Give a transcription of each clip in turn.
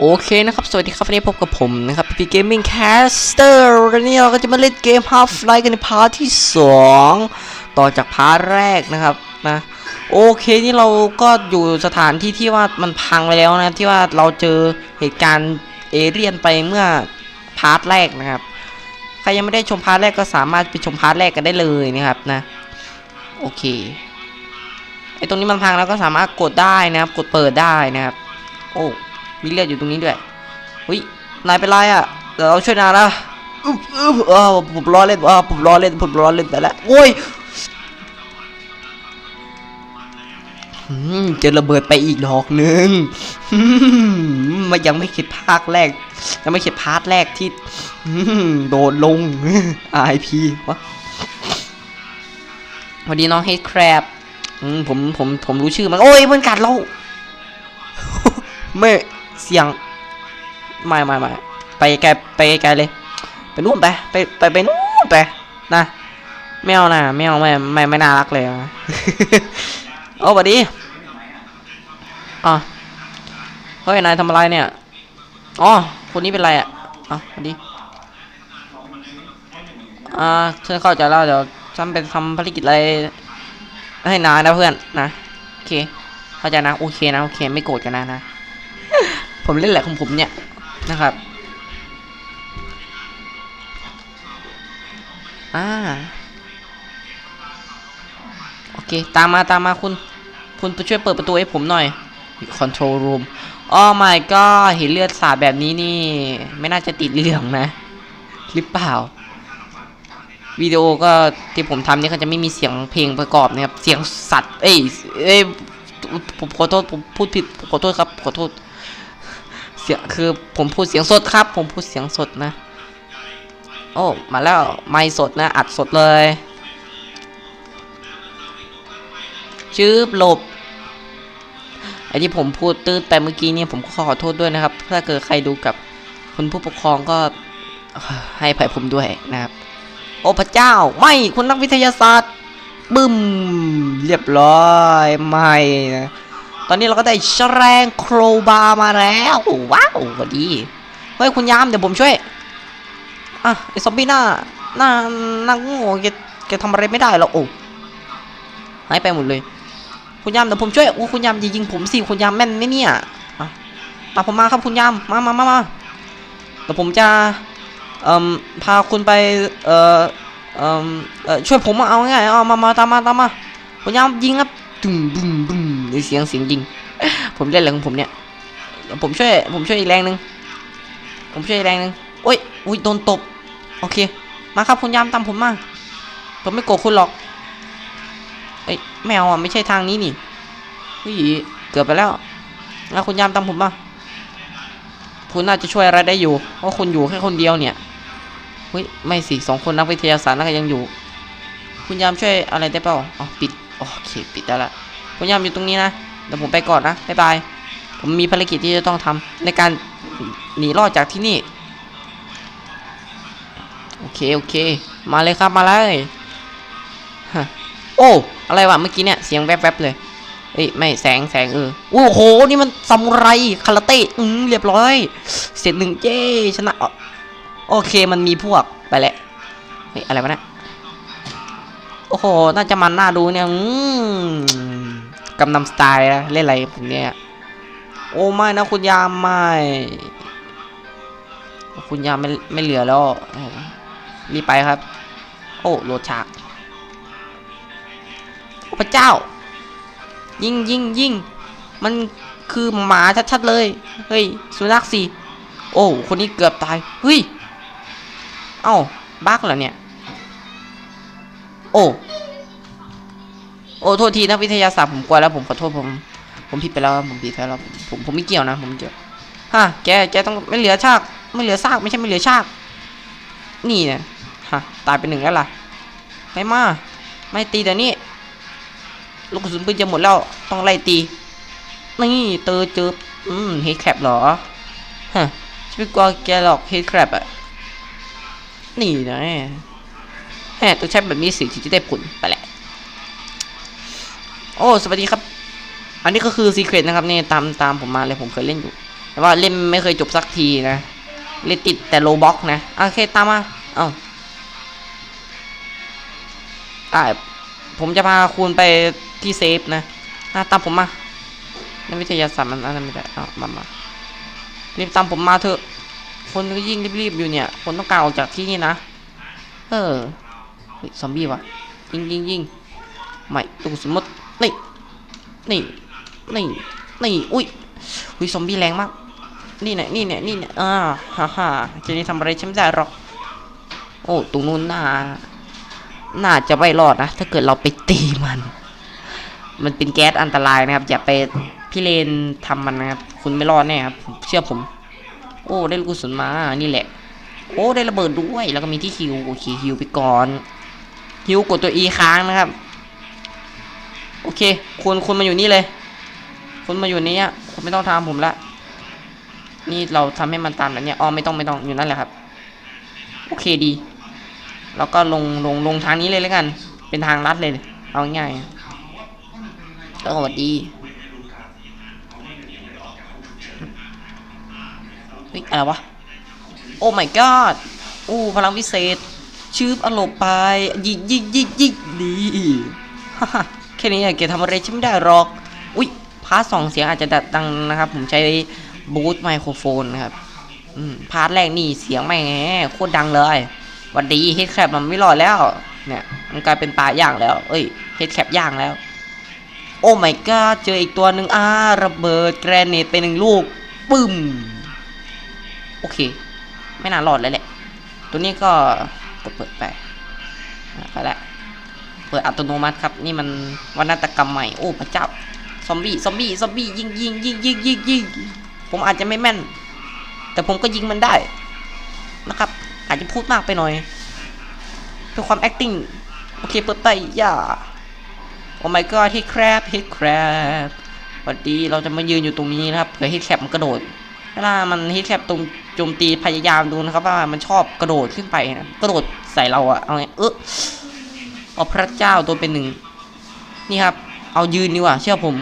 โอเคนะครับ สวัสดีครับวันนี้พบกับผมนะครับพี่เกมมิ่งแคสเตอร์วันนี้เราก็จะมาเล่นเกม Half Life กันในพาร์ทที่ 2 ต่อจากพาร์ทแรกนะครับนะโอเคนี่เราก็อยู่สถานที่ที่ว่ามันพังไปแล้วนะครับที่ว่าเราเจอเหตุการณ์เอเลี่ยนไปเมื่อพาร์ทแรกนะครับ ใครยังไม่ได้ชมพาร์ทแรกก็สามารถไปชมพาร์ทแรกกันได้เลยนะครับนะโอเคไอตรงนี้มันพังแล้วก็สามารถกดได้นะครับ กดเปิดได้นะครับ โอ้ มีเลือดอยู่ตรงนี้ด้วยอุ้ยนายเป็นไรอะเดี๋ยวเราช่วยนายนะอึบอึบเออผมล้อเล่นอ่าผมล้อเล่นผมล้อเล่นแต่ละโอ้ยเจอระเบิดไปอีกดอกหนึ่งมันยังไม่คิดภาคแรก ยังไม่คิดพาร์ทแรกที่โดดลง RIP วะวันนี้น้องเฮดแครบผมผมผมรู้ชื่อมัน โอ้ยมันกัดเราไม่ เสียงไม่ไม่ไม่ไปไกลไปไกลเลยไปนู่นไปไปไปไปนู่นไปนะไม่เอานะไม่เอาไม่ไม่ไม่น่ารักเลยโอ้บัดดีอ๋อเฮ้ยนายทำอะไรเนี่ยอ๋อคนนี้เป็นไรอะอ๋อบัดดีอ่าฉันเข้าใจแล้วเดี๋ยวฉันไปทำภารกิจอะไรให้นายนะเพื่อนนะโอเคเข้าใจนะโอเคนะโอเคไม่โกรธกันนะนะ ผมเล่นแหละของผมเนี่ยนะครับ อ่า โอเค ตามมาตามมาคุณ คุณไปช่วยเปิดประตูให้ผมหน่อย control room อ๋อ my god เห็นเลือดสาดแบบนี้นี่ ไม่น่าจะติดเหลืองนะ หรือเปล่า วิดีโอก็ที่ผมทำนี่เขาจะไม่มีเสียงเพลงประกอบนะครับ เสียงสัตว์ เอ้ย เอ้ย ผมขอโทษ ผมพูดผิด ผมขอโทษครับ ขอโทษ สียงคือผมพูดเสียงสดครับ ผมพูดเสียงสดนะ โอ้ มาแล้วไม่สดนะ อัดสดเลยชื่อหลบไอที่ผมพูดตื้นไปเมื่อกี้เนี่ยผมขอโทษด้วยนะครับ ถ้าเกิดใครดูกับคุณผู้ปกครองก็ให้ภัยผมด้วยนะครับ โอ้พระเจ้า ไม่คุณนักวิทยาศาสตร์บึ้ม เรียบร้อย ไม่นะ ตอนนี้เราก็ได้แฉลงโครบามาแล้วว้าวพอดีเฮ้ยคุณยามเดี๋ยวผมช่วยอะไอซอมบี้หน้าหน้าหน้าโง่แกแกทำอะไรไม่ได้หรอกโอ้หายไปหมดเลย คุณยามเดี๋ยวผมช่วยโอ้คุณยามอย่ายิงผมสิคุณยามแม่นไหมเนี่ยอะตามผมมาครับคุณยามมามามามาเดี๋ยวผมจะเอ่มพาคุณไปเอ่อเอ่มเอ่อช่วยผมเอาง่ายเอามามาตามมาตามมาคุณยามยิงครับดุ้มดุ้มดุ้มีเสียงเสียงยิง ผมเล่นอะไรของผมเนี่ย ผมช่วย ผมช่วยอีกแรงหนึ่งผมช่วยอีกแรงหนึ่งโอ้ยอุ้ยโดนตบ โอเค มาครับคุณยามตามผมมา ผมไม่โกรธคุณหรอกเอ้ยไม่เอาอะไม่ใช่ทางนี้นี่เฮ้ยเกือบไปแล้วแล้วคุณยามตามผมมาคุณน่าจะช่วยอะไรได้อยู่ เพราะคุณอยู่แค่คนเดียวเนี่ยเฮ้ยไม่สิสองคนนักวิทยาศาสตร์น่าจะยังอยู่ คุณยามช่วยอะไรได้เปล่าอ๋อปิด โอเค ปิดได้ละ คุณยามอยู่ตรงนี้นะเดี๋ยวผมไปก่อนนะบ๊ายบายผมมีภารกิจที่จะต้องทำในการหนีรอดจากที่นี่ โอเค โอเค มาเลยครับมาเลยฮะโอ้ อะไรวะเมื่อกี้เนี่ย เสียงแวบๆเลยเอ้ยไม่แสงแสงเออโอ้โห นี่มันซามูไรคาราเต้อืมเรียบร้อย เสร็จหนึ่งเจ้ชนะอะโอเคมันมีพวกไปแหละเฮ้ยอะไรวะเนี่ยโอ้โห น่าจะมันน่าดูเนี่ยอืม กำนำสไตล์นะเล่นอะไรผมเนี่ย โอ้ไม่นะคุณยามไม่ คุณยามไม่ไม่เหลือแล้วรีบไปครับ โอ้โหลดฉากพระเจ้า ยิงยิงยิงมันคือหมาชัดๆเลย เฮ้ย สุนัขสิ โอ้ คนนี้เกือบตาย เฮ้ย เอ้า บักเหรอเนี่ย โอ้ โอ้โทษทีนะวิทยาศาสตร์ผมกลัวแล้วผมขอโทษผม ผมผิดไปแล้วผมผิดไปแล้วผมผมไม่เกี่ยวนะ ผมเกี่ยวฮะแกแกต้องไม่เหลือชากไม่เหลือซากไม่ใช่ไม่เหลือชาก นี่เนี่ยฮะตายไปหนึ่งแล้วล่ะไม่มาไม่ตีแต่นี่ลูกกระสุนปืนจะหมดแล้วต้องไล่ตีนี่เตอเจออืมเฮดแครบเหรอฮะฉันไม่กลัวแกหรอกเฮดแครบอะนี่นะแหมต้องใช้แบบนี้สิถึงจะได้ผลไปแหละ โอ้สวัสดีครับ อันนี้ก็คือซีเครตนะครับนี่ตามตามผมมาเลยผมเคยเล่นอยู่ แต่ว่าเล่นไม่เคยจบสักทีนะเล่นติดแต่โลบ็อกนะโอเคตามมาเอ้าอ่าผมจะพาคุณไปที่เซฟนะอะตามผมมานักวิทยาศาสตร์มันอะไรไม่ได้เอามามารีบตามผมมาเถอะ คนก็ยิ่งรีบๆอยู่เนี่ย คนต้องการออกจากที่นี่นะ เออเฮ้ยซอมบี้วะยิงยิงยิงไม่ตุกสมมติ นี่ นี่ นี่ นี่ อุ้ย อุ้ยซอมบี้แรงมาก นี่เนี่ยนี่เนี่ยนี่เนี่ยอ่าฮ่าฮ่าทีนี้ทำอะไรฉันไม่ได้หรอก โอ้ ตรงนู้นน่า น่าจะไม่รอดนะ ถ้าเกิดเราไปตีมัน มันเป็นแก๊สอันตรายนะครับ อย่าไปพี่เลนทำมันนะครับ คุณไม่รอดแน่ครับ เชื่อผม โอ้ ได้ลูกกระสุนมา นี่แหละ โอ้ ได้ระเบิดด้วย แล้วก็มีที่ฮิว โอเคฮิวไปก่อนฮิวกดตัว E ค้างนะครับ โอเค คุณคุณมาอยู่นี่เลย คุณมาอยู่นี่อะคุณไม่ต้องทำผมละ นี่เราทำให้มันตามแบบเนี้ยอ๋อไม่ต้องไม่ต้องอยู่นั่นแหละครับ โอเคดี แล้วก็ลงลงลงทางนี้เลยแล้วกัน เป็นทางลัดเลย เอาง่ายๆก็สวัสดีเฮ้ยอะไรวะ โอ้ my god โอ้พลังวิเศษชืบอารมณ์ไปยิงยิงยิงยิงดีฮ่าฮ่า แค่นี้เกทำอะไรฉันไม่ได้หรอก อุ้ยพาร์ทสองเสียงอาจจะดังนะครับ ผมใช้บูทไมโครโฟนนะครับอืมพาร์ทแรกนี่เสียงไม่แงโคตรดังเลยวันดีเฮดแคปมันไม่รอดแล้ว เนี่ย มันกลายเป็นปลาย่างแล้ว เอ้ยเฮดแคปย่างแล้ว โอ้ my god เจออีกตัวหนึ่งอ่าระเบิดแกรเนตไปหนึ่งลูกปึ้มโอเค ไม่น่ารอดเลยแหละ ตัวนี้ก็กดเปิดไปไปแล้ว เปิดอัตโนมัติครับ นี่มันวรรณตกรรมใหม่ โอ้พระเจ้า ซอมบี้ ซอมบี้ ซอมบี้ ยิงยิงยิงยิงยิงยิงผมอาจจะไม่แม่น แต่ผมก็ยิงมันได้ นะครับ อาจจะพูดมากไปหน่อย เพื่อความ acting โอเค เปิดไปอย่า โอ้ my god ฮิตแครบฮิตแครบวัสดีเราจะมายืนอยู่ตรงนี้นะครับเผื่อฮิตแคปมันกระโดดเวลามันฮิตแคปตรงโจมตีพยายามดูนะครับว่ามันชอบกระโดดขึ้นไปนะ กระโดดใส่เราอะเอาไงเออ เอาพระเจ้าตัวเป็นหนึ่ง นี่ครับ เอายืนดีกว่า เชื่อผม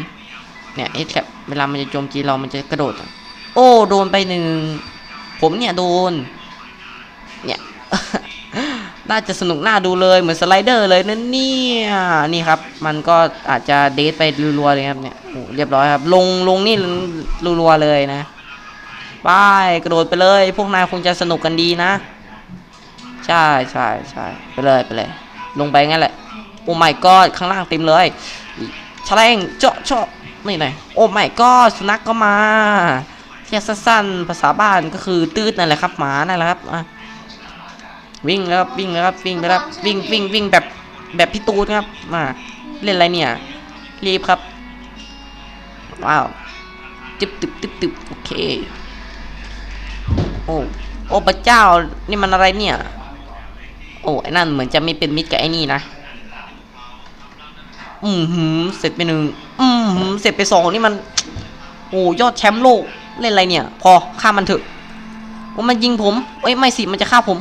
เนี่ยฮิตแคปเวลามันจะโจมตีเรามันจะกระโดด โอ้โดนไปหนึ่ง ผมเนี่ยโดน เนี่ย น่าจะสนุกน่าดูเลยเหมือนสไลเดอร์เลยนั่นเนี่ยนี่ครับ มันก็อาจจะเดทไปรัวๆเลยครับเนี่ยโอ้เรียบร้อยครับ ลงลงนี่รัวๆเลยนะไปกระโดดไปเลย พวกนายคงจะสนุกกันดีนะ ใช่ใช่ใช่ไปเลยไปเลย ลงไปงั้นแหละ โอ้ my god ข้างล่างเต็มเลยชแฉลงเจาะเจาะนี่ไงโอ้ my god สุนัขก็มาแค่สั้นๆภาษาบ้านก็คือตืดนั่นแหละครับหมานั่นแหละครับวิ่งแล้วครับวิ่งแล้วครับวิ่งไปแล้วครับวิ่งวิ่งวิ่งแบบแบบพี่ตูนครับมาเล่นอะไรเนี่ย รีบครับว้าวตึบตึบตึบตึบโอเค โอ้โอ้พระเจ้านี่มันอะไรเนี่ย อ้ไอ้นั่นเหมือนจะไม่เป็นมิตรกับไอ้นี่นะ อืมหืมเสร็จไปหนึ่งอืมหืมเสร็จไปสองนี่มัน โอ้ยอดแชมป์โลกเล่นอะไรเนี่ย พอฆ่ามันเถอะว่ามันยิงผมเอ้ยไม่สิมันจะฆ่าผม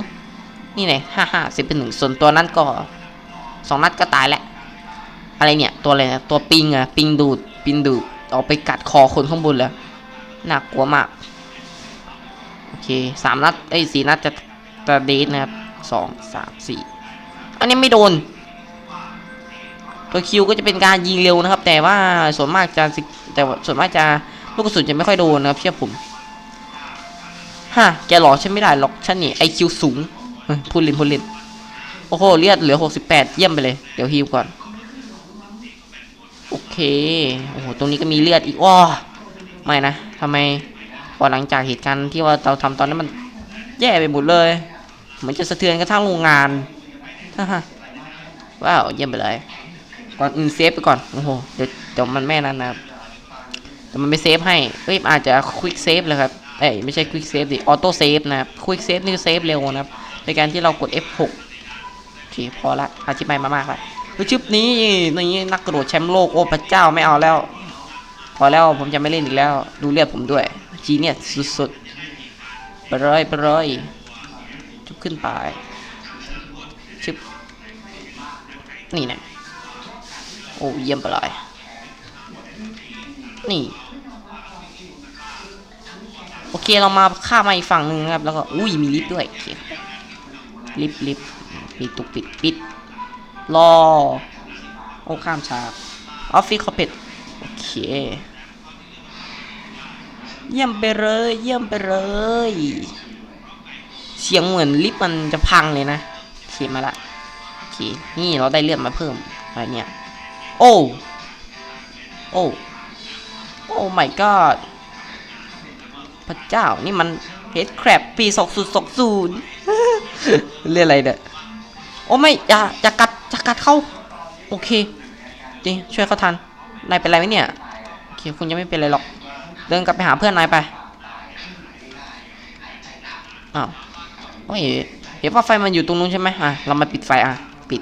นี่ไงห้าห้าเสิบเป็นหนึ่งส่วนตัวนั้นก็สองนัดก็ตายแหล้วอะไรเนี่ย ตัวอะไรนะตัวปิงอะปิงดูดปิงดูดออกไปกัดคอคนข้างบนแล้วน่ากลัวมาก โอเคสามนัดไอ้สี่นัดจะจะเดทนะครับ สองสามสี่อันนี้ไม่โดน ตัวคิวก็จะเป็นการยิงเร็วนะครับ แต่ว่าส่วนมากจะสิแต่ว่าส่วนมากจะลูกกระสุนจะไม่ค่อยโดนนะครับเชื่อผมฮะแกหลอกฉันไม่ได้หรอกฉันนี่ไอคิวสูงพูดเลินพูดเลินโอ้โหเลือดเหลือ68เยี่ยมไปเลย เดี๋ยวฮิวก่อน โอเคโอ้โหตรงนี้ก็มีเลือดอีกว้าไม่นะทำไมพอหลังจากเหตุการณ์ที่ว่าเราทำตอนนั้นมันแย่ไปหมดเลย เหมือนจะสะเทือนกระทั่งโรงงานว้าวเยี่ยมไปเลย ก่อนอื่นเซฟไปก่อน โอ้โห เดี๋ยวเดี๋ยวมันแม่นั้นนะครับ แต่มันไม่เซฟให้ เอ้ยอาจจะควิกเซฟเลยครับ เอ้ยไม่ใช่ควิกเซฟดิ ออโต้เซฟนะครับ ควิกเซฟนี่เซฟเร็วนะครับ ในการที่เรากด F6 โอเคพอละอธิบายมามากแล้วเฮ้ยชุดนี้นี่นักกระโดดแชมป์โลก โอ้พระเจ้าไม่เอาแล้ว พอแล้วผมจะไม่เล่นอีกแล้ว ดูเลือดผมด้วย จีเนี่ยสุดๆ ไปเลยไปเลย ชุบขึ้นไปชึบนี่นะโอ้เยี่ยมไปเลยนี่ โอเคเรามาข้ามมาอีกฝั่งหนึ่งนะครับ แล้วก็อุ้ยมีลิฟต์ด้วยโอเคลิฟต์ลิฟต์ปิดตุกปิดปิดรอ โอ้ข้ามฉากออฟฟิศคอเพดโอเค เยี่ยมไปเลย เยี่ยมไปเลย เสียงเหมือนลิฟต์มันจะพังเลยนะโอเคมาละโอเคนี่เราได้เลือดมาเพิ่มอะไรเนี่ยโอ้โอ้โอ้ my god พระเจ้านี่มันเฮดแครบปีศูนย์สองศูนย์เรียกอะไรเนี่ยโอ้ไม่อย่าอย่ากัดอย่ากัดเข้า โอเคจริงช่วยเขาทันนายเป็นไรไหมเนี่ยโอเคคุณยังไม่เป็นไรหรอก เดินกลับไปหาเพื่อนนายไปอ้าว โอ้ยเห็นว่าไฟมันอยู่ตรงนู้นใช่ไหมอะเรามาปิดไฟอะปิด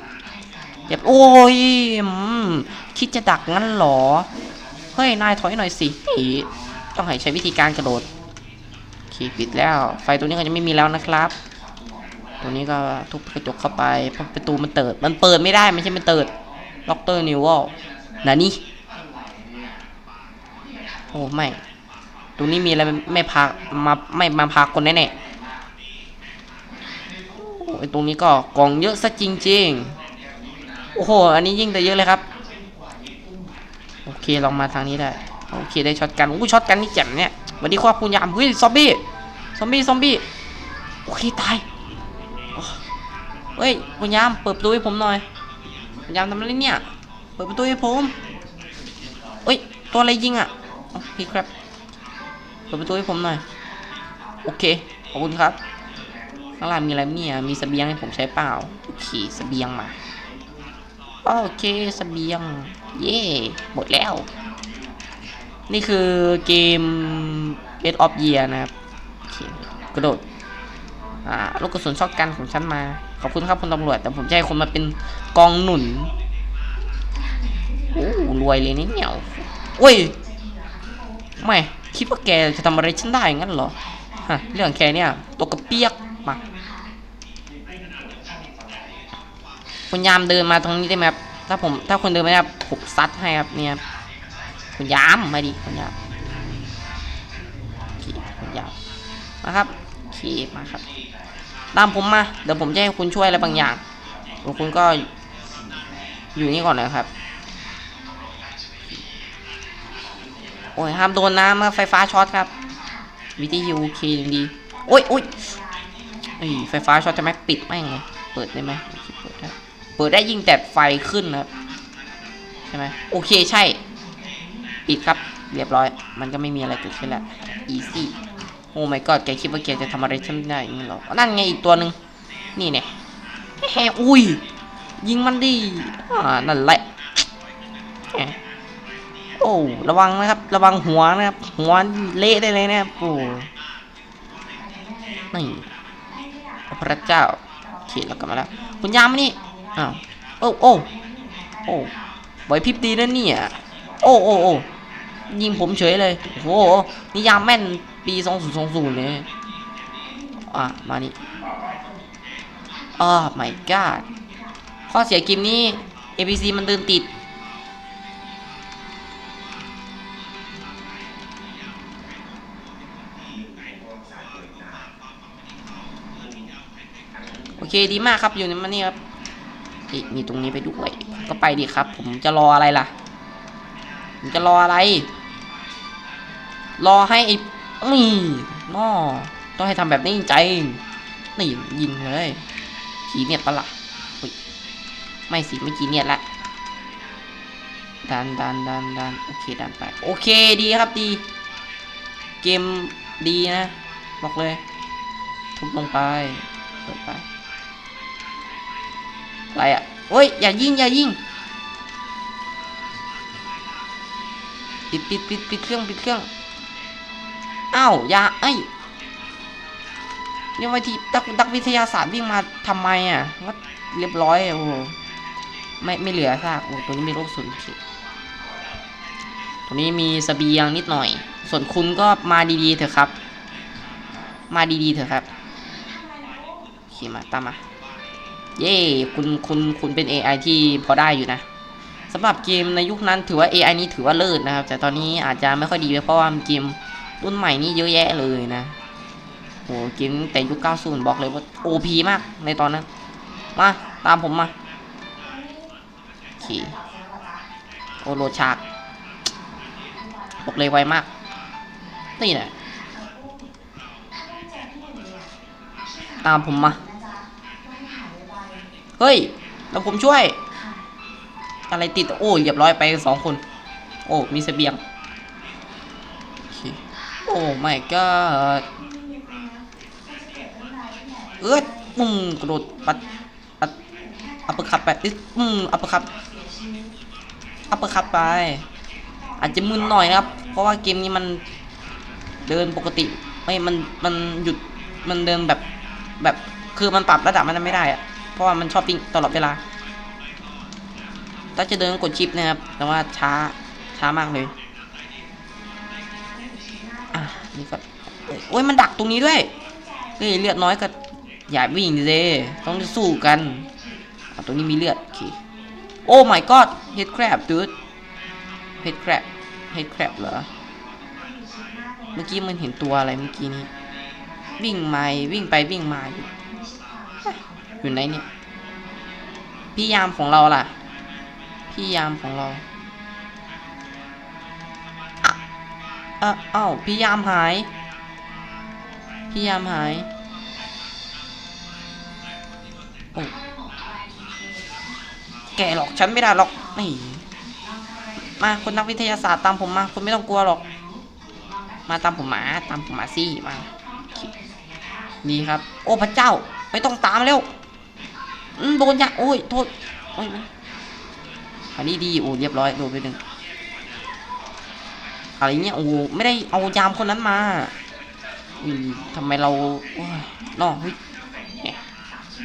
เรียบโอ้ยมคิดจะดักงั้นหรอเฮ้ยนายถอยหน่อยสิต้องให้ใช้วิธีการกระโดดโอเคปิดแล้ว ไฟตัวนี้ก็จะไม่มีแล้วนะครับ ตัวนี้ก็ทุบกระจกเข้าไปเพราะประตูมันเปิดมันเปิดไม่ได้ไม่ใช่มันเปิดล็อกเตอร์นิววอลนะนี่โอ้ไม่ตรงนี้มีอะไรไม่พามาไม่มาพาคนแน่ๆ ตรงนี้ก็กล่องเยอะซะจริงๆ โอ้โห อันนี้ยิ่งแต่เยอะเลยครับ โอเคลองมาทางนี้ได้ โอเคได้ช็อตกัน อู้ช็อตกันนี่แจ่มเนี่ย วันนี้ครอบคุณยามเฮ้ยซอมบี้ ซอมบี้ ซอมบี้ โอเคตาย เฮ้ยคุณยามเปิดประตูให้ผมหน่อยคุณยามทำอะไรเนี่ย เปิดประตูให้ผมเอ้ย ตัวอะไรยิงอะโอเคครับ เปิดประตูให้ผมหน่อย โอเค ขอบคุณครับ ข้างล่างมีอะไรเนี่ยมีเสบียงให้ผมใช้เปล่าโอเคเสบียงมาโอเคเสบียง เย่หมดแล้ว นี่คือเกม Best of Year นะครับกระโดดอ่าลูกกระสุนช็อตกันของฉันมา ขอบคุณครับคุณตำรวจ แต่ผมจะให้คนมาเป็นกองหนุนโอ้รวยเลยนี่เหนียวโอ้ยไม่คิดว่าแกจะทำอะไรฉันได้งั้นเหรอฮะเรื่องแค่เนี่ยตัวกระเปียก คุณยามเดินมาตรงนี้ได้ไหมครับ ถ้าผมถ้าคุณเดินไม่ได้ผมซัดให้ครับเนี่ยครับคุณยามมาดิคุณยามโอเคคุณยามมาครับโอเคมาครับ ตามผมมา เดี๋ยวผมจะให้คุณช่วยอะไรบางอย่างคุณก็อยู่นี่ก่อนนะครับ โอ้ยห้ามโดนน้ำไฟฟ้าช็อตครับ วิทยุโอเคดี โอ้ยโอ้ยเอ้ไฟฟ้าช็อตจะไหมปิดแม่งเปิดได้ไหมโอเค เปิดได้ยิ่งแต่ไฟขึ้นนะครับ ใช่ไหมโอเคใช่ ปิดครับ เรียบร้อย มันก็ไม่มีอะไรเกิดขึ้นแล้ว easy โอ้ my god แกคิดว่าแกจะทำอะไรฉันได้อย่างนี้เหรอ นั่นไงอีกตัวหนึ่งนี่เนี่ยแฮอุ้ย ยิงมันดิ อ่า นั่นแหละ โอ้ ระวังนะครับ ระวังหัวนะครับ หัวเละได้เลยนะครับโอ้นี่พระเจ้าโอเคเรากลับมาแล้ว คุณยามมานี่ อ้าวโอ้โอ้โอ้ไหวพริบดีนะเนี่ยโอ้โอ้โอ้ยิงผมเฉยเลยโอ้โหนี่ยามแม่นปีสองศูนย์สองศูนย์เลยอะมานี่อ้า my god ข้อเสียเกมนี้ APC มันเดินติด โอเคดีมากครับอยู่ในมันนี่ครับ นี่มีตรงนี้ไปด้วย ก็ไปดิครับ ผมจะรออะไรล่ะ ผมจะรออะไร รอให้ไอ้นี่นอต้องให้ทำแบบนี้จริงนี่ยิงเลยขีเนียดปะละ่ะไม่สิไม่ขีเนียดละดันดันดันดันโอเคดันไป โอเคดีครับดี เกมดีนะ บอกเลย ทุบลงไปเปิดไป อะไรอะโอ้ยอย่ายิงอย่ายิงปิดปิดปิดปิดเครื่องปิดเครื่องอ้าวอย่าไอ้ยเนี่ยวันที่นักนักวิทยาศาสตร์วิ่งมาทำไมอะว่าเรียบร้อยโอ้โหไม่ไม่เหลือซากโอ้ตัวนี้มีโรคสูญเสีตัวนี้มีเสบียงนิดหน่อย ส่วนคุณก็มาดีๆเถอะครับ มาดีๆเถอะครับขี่มาตามมา เย่คุณคุณคุณเป็น AI ที่พอได้อยู่นะสำหรับเกมในยุคนั้นถือว่า AI นี้ถือว่าเลิศนะครับ แต่ตอนนี้อาจจะไม่ค่อยดีเพราะว่าเกมรุ่นใหม่นี่เยอะแยะเลยนะโหเกมแต่ยุค 90 บอกเลยว่า OP มากในตอนนั้น มาตามผมมาขี่โอโรชากบอกเลยไวมาก นี่แหละตามผมมา เฮ้ย แล้วผมช่วย อะไรติด โอ้ยเรียบร้อยไปสองคน โอ้ มีเสบียง โอ้ไม่ก็เอ้ยปุ้งกระโดดปัดปัดอัปเปอร์คัตไปอึ๊ดอืมอัปเปอร์คัตอัปเปอร์คัตไป อาจจะมึนหน่อยนะครับ เพราะว่าเกมนี้มันเดินปกติ ไม่ มัน มันหยุด มันเดินแบบ แบบ คือมันปรับระดับมันไม่ได้อะ เพราะว่ามันชอบวิ่งตลอดเวลาถ้าจะเดินกดชิปนะครับ แต่ว่าช้าช้ามากเลย อะนี่ก็โอ้ยมันดักตรงนี้ด้วยเฮ้ยเลือดน้อยก็อย่าวิ่งดิเซต้องสู้กันอะตรงนี้มีเลือดโอเคโอ้ my god head crab dude head crab head crab เหรอ เมื่อกี้มันเห็นตัวอะไรเมื่อกี้นี้ วิ่งมาวิ่งไปวิ่งมาอยู่ อยู่ไหนเนี่ย พี่ยามของเราล่ะ พี่ยามของเราอะเอะเอ้าพี่ยามหาย พี่ยามหายโอ้แกหรอกฉันไม่ได้หรอกนี่มาคนนักวิทยาศาสตร์ตามผมมาคุณไม่ต้องกลัวหรอก มาตามผมมาตามผมมาสิมาดีครับ โอ้พระเจ้า ไม่ต้องตามแล้ว โดนยะโอ้ยโทษโอ้ยอันนี้ดีโอ้เรียบร้อยโดนไปหนึ่งอะไรเงี้ยโอ้ไม่ได้เอายามคนนั้นมาอุ้ยทำไมเราโอ้ยนอเฮ้ยเนี่ย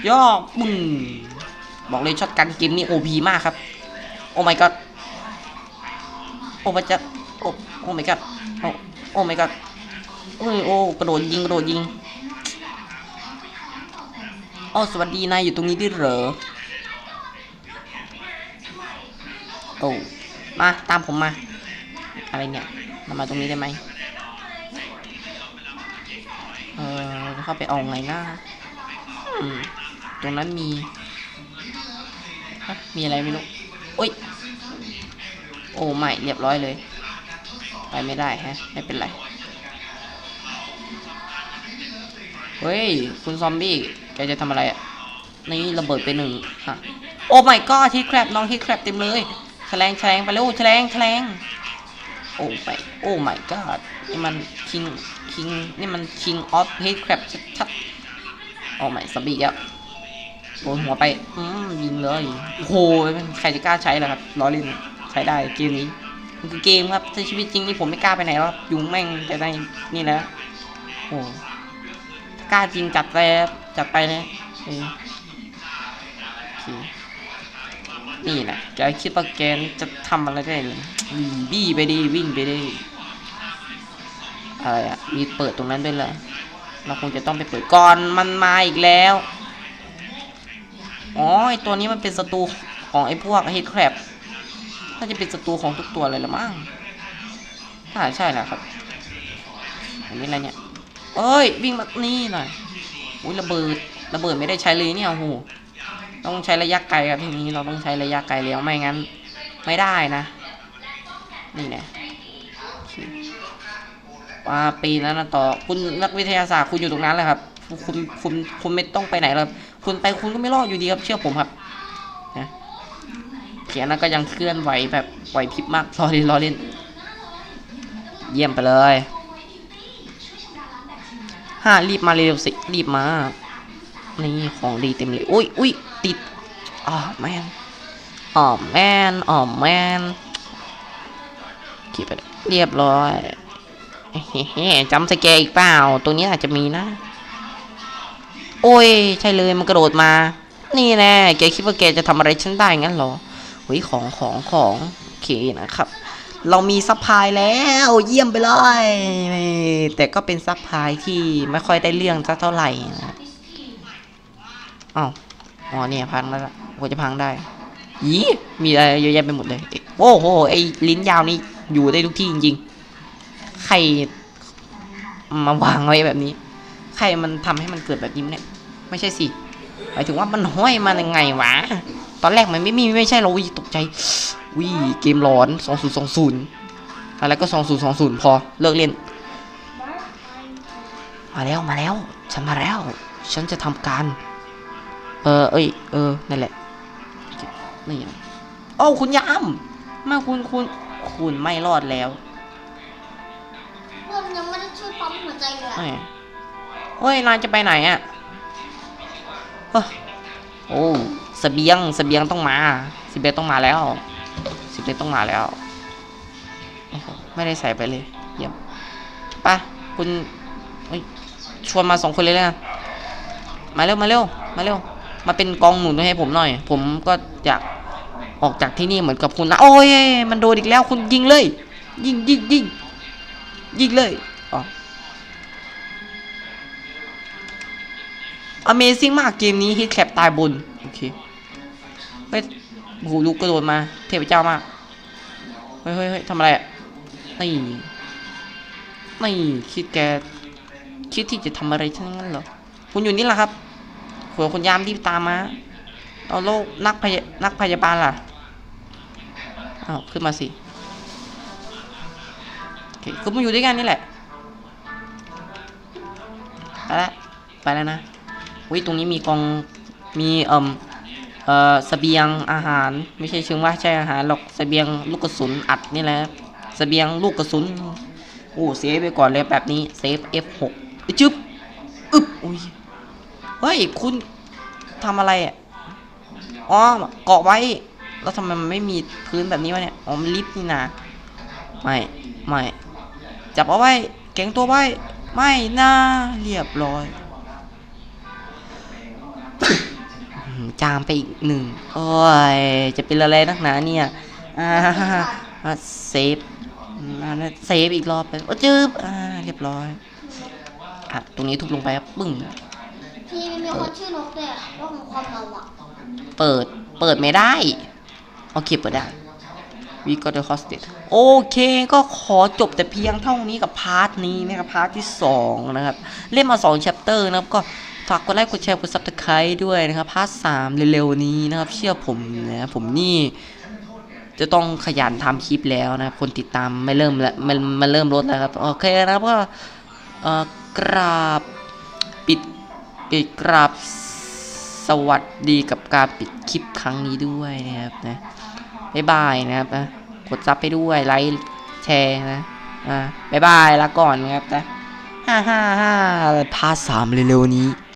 ย่อมึงบอกเลยช็อตกันเกมนี้โอพีมากครับ โอ้ my god โอ้พระเจ้าโอ้โอ้ my god โอ้โอ้ my god โอ้ยโอ้กระโดดยิงกระโดดยิง โอ้สวัสดีนายอยู่ตรงนี้ด้วยเหรอ โอ้มาตามผมมา อะไรเนี่ยมามาตรงนี้ได้ไหมเออเข้าไปเอาไงนะอืมตรงนั้นมีมีอะไรไม่รู้โอ้ย โอ้ไม่เรียบร้อยเลย ไปไม่ได้ฮะ ไม่เป็นไร เฮ้ย คุณซอมบี้ กจะทำอะไรอะนี่ระเบิดไปหนึ่งฮะโอ้ไม่ก็ที่แครบน้องที่แครบเต็มเลยแฉลงแฉลงไปเร็วแฉลงแฉลงโอ้ไม่โอ้ไม่ก็นี่มันคิงคิงนี่มันคิงออฟเฮดแครบชัดๆโอ้ไม่สบีอะโดนหัวไปอืมยิงเลยโอ้โหใครจะกล้าใช้ล่ะครับล้อเล่นใช้ได้เกมนี้มันคือเกมครับถ้าชีวิตจริงนี่ผมไม่กล้าไปไหนหรอกยุงแม่งจะได้นี่แหละโอ้กล้าจริงจัดไปครับ จัดไปนะเออโอเคนี่แหละแกคิดว่าแกจะทำอะไรได้เลยอืมบี้ไปดิวิ่งไปดิอะไรอะ มีเปิดตรงนั้นด้วยเหรอเราคงจะต้องไปเปิดก่อนมันมาอีกแล้ว อ๋อไอตัวนี้มันเป็นศัตรูของไอพวกเฮดแครบน่าจะเป็นศัตรูของทุกตัวเลยละมั้งถ้าใช่แหละครับ อันนี้อะไรเนี่ย เอ้ย วิ่งมานี่หน่อย อุ้ยระเบิดระเบิดไม่ได้ใช้เลยเนี่ยโอ้โหต้องใช้ระยะไกลครับทีนี้เราต้องใช้ระยะไกลแล้วไม่งั้น ไม่ได้นะ นี่นะว่าปีแล้วนะต่อคุณนักวิทยาศาสตร์คุณอยู่ตรงนั้นแหละครับคุณคุณคุณไม่ต้องไปไหนแล้วคุณไปคุณก็ไม่รอดอยู่ดีครับเชื่อผมครับนะเขียนนั้นก็ยังเคลื่อนไหวแบบไหวพริบมากรอเล่นรอเล่น เยี่ยมไปเลย ฮ่ารีบมาเร็วสิ รีบมา นี่ของดีเต็มเลย อุ้ยอุ้ยติดอ๋อแมนอ๋อแมนอ๋อแมนขีดไปเลยเรียบร้อยเฮ้จำสแกร์อีกเปล่า ตัวนี้อาจจะมีนะ โอ้ย ใช่เลยมันกระโดดมา นี่แน่แกคิดว่าแกจะทำอะไรฉันได้งั้นเหรอเฮ้ยของของของโอเคนะครับ เรามีซัพพลายแล้วเยี่ยมไปเลย แต่ก็เป็นซัพพลายที่ไม่ค่อยได้เรื่องสักเท่าไหร่นะอ้าวอ๋อเนี่ยพังแล้วกว่าจะพังได้ยีมีอะไรเยอะแยะไปหมดเลย โอ้โหไอ้ลิ้นยาวนี่อยู่ได้ทุกที่จริงๆใครมาวางไว้แบบนี้ ใครมันทำให้มันเกิดแบบนี้เนี่ยไม่ใช่สิหมายถึงว่ามันห้อยมายังไงวะ ตอนแรกมันไม่มีไม่ใช่เราวิตกใจวิเกมร้อนสองศูนย์สองศูนย์อะไรก็สองศูนย์สองศูนย์พอเลิกเล่น มาแล้วมาแล้ว ฉันมาแล้ว ฉันจะทำการ เออเอ้ยเออนั่นแหละนี่นะโอ้าคุณยามมาคุณคุณคุณไม่รอดแล้วเพื่อนยังไม่ได้ช่วยปั๊มหัวใจเลยอะเอ้ยเฮ้ยนายจะไปไหนอะ่ะเฮ้ยโอ้ เบียงเบียงต้องมาเสบียงต้องมาแล้วเสบียงต้องมาแล้วไม่ได้ใส่ไปเลยเยี่ยมไปคุณชวนมาสองคนเลยแล้วกันมาเร็วมาเร็วมาเร็วมาเป็นกองหนุนให้ผมหน่อย ผมก็อยากออกจากที่นี่เหมือนกับคุณนะโอ้ยมันโดนอีกแล้วคุณยิงเลย ยิงยิงยิงยิงเลยอ๋อ Amazing มากเกมนี้ฮิตแคปตายบน โอเค โอ้โหลูกกระโดดมา เทพเจ้ามากเฮ้ยเฮ้ยเฮ้ยทำอะไรอะ นี่ นี่ คิดแก คิดที่จะทำอะไรทั้งนั้นเหรอ คุณอยู่นี่แหละครับหัวคุณยามรีบตามมา เอาโลกนักพยานักพยาบาลล่ะเอาขึ้นมาสิโอเคก็มาอยู่ด้วยกันนี่แหละไปแล้วไปแล้วนะวิตรงนี้มีกองมีเอ่ม เอ่อเสบียงอาหาร ไม่ใช่เชิงว่าใช่อาหารหรอกสเสบียงลูกกระสุนอัดนี่แหละสเสบียงลูกกระสุนโอ้เซฟไปก่อนเลยแบบนี้เซฟ F6 จึ๊บอึ๊บอุ้ยเฮ้ยคุณทำอะไรอะอ๋อเกาะไว้ แล้วทำไมมันไม่มีพื้นแบบนี้วะเนี่ยอ๋อมันลิฟต์นี่นะไม่ไม่จับเอาไว้แข็งตัวไว้ ไม่นะเรียบร้อย จามไปอีกหนึ่งโอ้ย จะเป็นอะไรนักหนาเนี่ยอ่าอ่าเซฟอืมอ่าเซฟอีกรอบไปโอ้จืบอ่าเรียบร้อยอะตรงนี้ทุบลงไปครับปึ้งพี่มีคนชื่อนกด้วยอะว่าของความเราอะเปิดเปิดไม่ได้โอเคเปิดได้ we got the hostage โอเคก็ขอจบแต่เพียงเท่านี้กับพาร์ทนี้นะครับพาร์ทที่ 2 นะครับ เล่นมา2 chapter นะครับก็ ฝากกดไลค์กดแชร์กด subscribe ด้วยนะครับพาร์ท3เร็วๆนี้นะครับ เชื่อผมนะผมนี่จะต้องขยันทำคลิปแล้วนะคนติดตามไม่เริ่มแล้วมันมันเริ่มลดแล้วครับโอเคนะครับก็กราบปิดปิดกราบสวัสดีกับการปิดคลิปครั้งนี้ด้วยนะครับนะบ๊ายบายนะครับนะกดซับไปด้วยไลค์แชร์นะอ่าบ๊ายบายลาก่อนนะครับนะฮ่าฮ่าฮ่าพาร์ทสามเร็วๆนี้